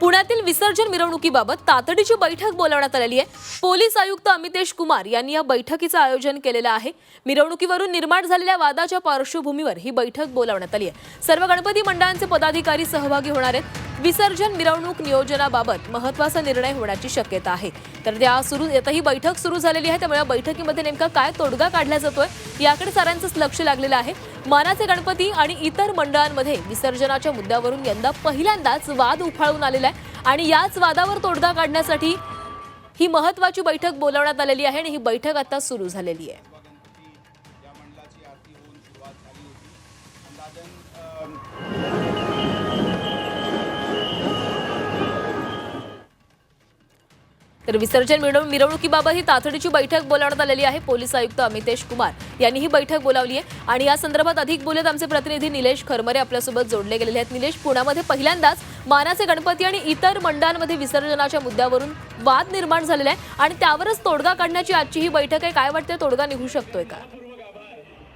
पुण्यातील विसर्जन मिरवणुकीबाबत तातडीची बैठक बोलावण्यात आलेली आहे. पोलीस आयुक्त अमितेश कुमार यांनी या बैठकीचं आयोजन केलेलं आहे. मिरवणुकीवरून निर्माण झालेल्या वादाच्या पार्श्वभूमीवर ही बैठक बोलावण्यात आली आहे. सर्व गणपती मंडळांचे पदाधिकारी सहभागी होणार आहेत. विसर्जन मिरवणूक नियोजनाबाबत महत्त्वाचा निर्णय होण्याची शक्यता आहे. तर त्या सुरू आता ही बैठक सुरू झालेली आहे. त्यामुळे या बैठकीमध्ये नेमका काय तोडगा काढला जातोय याकडे साऱ्यांचंच लक्ष लागलेलं आहे. मानाचे गणपती आणि इतर मंडळांमध्ये विसर्जनाच्या मुद्द्यावरून यंदा पहिल्यांदाच वाद उफाळून आलेला आहे. आणि याच वादावर तोडगा काढण्यासाठी ही महत्वाची बैठक बोलावण्यात आलेली आहे आणि ही बैठक आता सुरू झालेली आहे. तर विसर्जन मिरवणुकीबाबत ही तातडीची बैठक बोलावण्यात आलेली आहे. पोलीस आयुक्त अमितेश कुमार यांनी ही बैठक बोलावली आहे. आणि या संदर्भात अधिक बोलत आमचे प्रतिनिधी निलेश खरमरे आपल्यासोबत जोडले गेलेले आहेत. निलेश पुण्यामध्ये पहिल्यांदाच मानाचे गणपती आणि इतर मंडळांमध्ये विसर्जनाच्या मुद्द्यावरून वाद निर्माण झालेला आहे. आणि त्यावरच तोडगा काढण्याची आजची ही बैठक आहे. काय वाटते तोडगा निघू शकतोय का?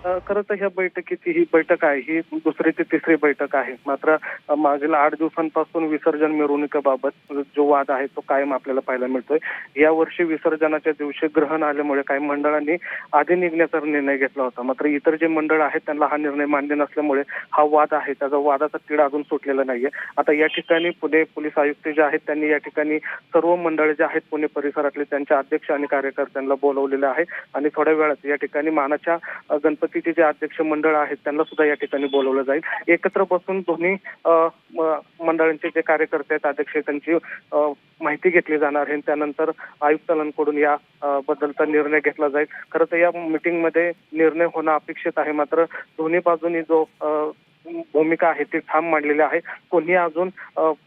खरं तर ह्या बैठकीची ही बैठक आहे. ही दुसरी ते तिसरी बैठक आहे. मात्र मागील आठ दिवसांपासून विसर्जन मिरवणुकीबाबत जो वाद आहे तो कायम आपल्याला पाहायला मिळतोय. या वर्षी विसर्जनाच्या दिवशी ग्रहण आल्यामुळे काही मंडळांनी आधी निघण्याचा निर्णय घेतला होता. मात्र इतर जे मंडळ आहेत त्यांना हा निर्णय मान्य नसल्यामुळे हा वाद आहे. त्याचा वादाचा तिढा अजून सुटलेला नाहीये. आता या ठिकाणी पुणे पोलीस आयुक्त जे आहेत त्यांनी या ठिकाणी सर्व मंडळ जे आहेत पुणे परिसरातले त्यांच्या अध्यक्ष आणि कार्यकर्त्यांना बोलवलेलं आहे. आणि थोड्या वेळात या ठिकाणी मानाच्या गणपती गणपतीचे जे अध्यक्ष मंडळ आहेत त्यांना सुद्धा या ठिकाणी बोलवलं जाईल. एकत्र बसून दोन्ही म- मंडळांचे जे कार्यकर्ते आहेत अध्यक्ष त्यांची माहिती घेतली जाणार आहे. त्यानंतर आयुक्तांकडून या बद्दलचा निर्णय घेतला जाईल. खरं तर या मीटिंगमध्ये निर्णय होणं अपेक्षित आहे. मात्र दोन्ही बाजूनी जो भूमिका आहे ती ठाम मांडलेली आहे. कोणी अजून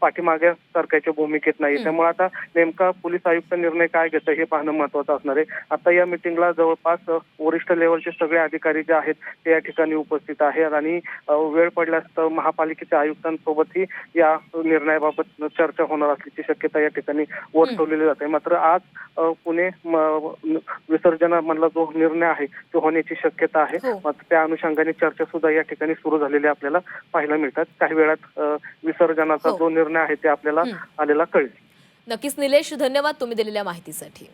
पाठीमागे सरकारच्या भूमिकेत नाही. त्यामुळे आता नेमका पोलीस आयुक्त निर्णय काय घेतं हे पाहणं महत्वाचं असणार आहे. आता या मिटिंगला जवळपास वरिष्ठ लेवलचे सगळे अधिकारी जे आहेत ते या ठिकाणी उपस्थित आहेत आणि वेळ पडल्यास तर महापालिकेच्या आयुक्तांसोबतही या निर्णयाबाबत चर्चा होणार असल्याची शक्यता या ठिकाणी वर्तवलेली जाते. मात्र आज पुणे विसर्जनामधला जो निर्णय आहे तो होण्याची शक्यता आहे. हो. मात्र त्या अनुषंगाने चर्चा सुद्धा या ठिकाणी सुरू झालेली आपल्याला पाहायला मिळतात काही वेळात विसर्जनाचा हो. जो निर्णय आहे ते आपल्याला. आलेला कळेल नक्कीच निलेश धन्यवाद तुम्ही दिलेल्या माहितीसाठी